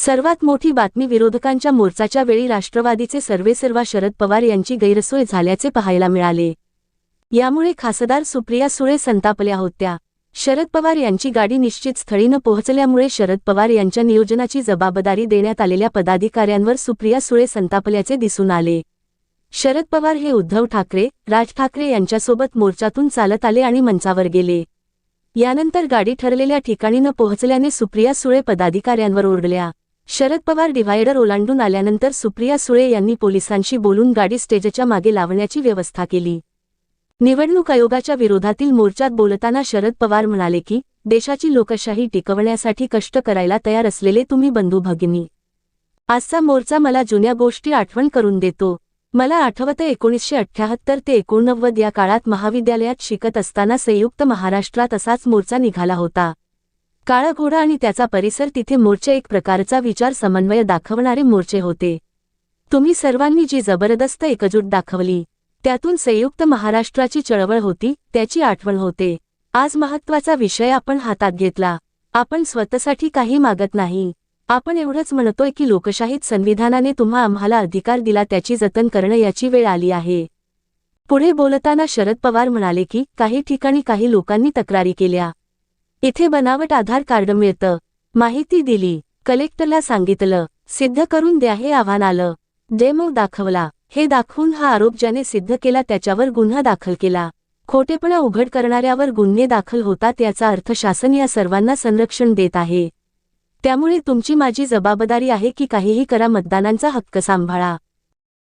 सर्वात मोठी बातमी विरोधकांच्या मोर्चाच्या वेळी राष्ट्रवादीचे सर्वेसर्वा शरद पवार यांची गैरसोय झाल्याचे पाहायला मिळाले. यामुळे खासदार सुप्रिया सुळे संतापल्या होत्या. शरद पवार यांची गाडी निश्चित स्थळी न पोहोचल्यामुळे शरद पवार यांच्या नियोजनाची जबाबदारी देण्यात आलेल्या पदाधिकाऱ्यांवर सुप्रिया सुळे संतापल्याचे दिसून आले. शरद पवार हे उद्धव ठाकरे राज ठाकरे यांच्यासोबत मोर्चातून चालत आले आणि मंचावर गेले. यानंतर गाडी ठरलेल्या ठिकाणी न पोहोचल्याने सुप्रिया सुळे पदाधिकाऱ्यांवर ओरडल्या. शरद पवार डिव्हायडर ओलांडून आल्यानंतर सुप्रिया सुळे यांनी पोलिसांशी बोलून गाडी स्टेजच्या मागे लावण्याची व्यवस्था केली. निवडणूक आयोगाच्या विरोधातील मोर्चात बोलताना शरद पवार म्हणाले की देशाची लोकशाही टिकवण्यासाठी कष्ट करायला तयार असलेले तुम्ही बंधू भगिनी. आजचा मोर्चा मला जुन्या गोष्टी आठवण करून देतो. मला आठवतं एकोणीसशे अठ्ठ्याहत्तर ते एकोणनव्वद या काळात महाविद्यालयात शिकत असताना संयुक्त महाराष्ट्रात असाच मोर्चा निघाला होता. काळा घोडा आणि त्याचा परिसर तिथे मोर्चे एक प्रकारचा विचार समन्वय दाखवणारे मोर्चे होते. तुम्ही सर्वांनी जी जबरदस्त एकजूट दाखवली त्यातून संयुक्त महाराष्ट्राची चळवळ होती त्याची आठवण होते. आज महत्त्वाचा विषय आपण हातात घेतला. आपण स्वतःसाठी काही मागत नाही. आपण एवढंच म्हणतोय की लोकशाहीत संविधानाने तुम्हा आम्हाला अधिकार दिला त्याची जतन करणं याची वेळ आली आहे. पुढे बोलताना शरद पवार म्हणाले की काही ठिकाणी काही लोकांनी तक्रारी केल्या. इथे बनावट आधार कार्ड मिळतं. माहिती दिली. कलेक्टरला सांगितलं. सिद्ध करून द्या हे आव्हान आलं. डेमो दाखवला. हे दाखवून हा आरोप ज्याने सिद्ध केला त्याच्यावर गुन्हा दाखल केला. खोटेपणा उघड करणाऱ्यावर गुन्हे दाखल होतात याचा अर्थ शासन या सर्वांना संरक्षण देत आहे. त्यामुळे तुमची माझी जबाबदारी आहे की काहीही करा मतदानांचा हक्क सांभाळा.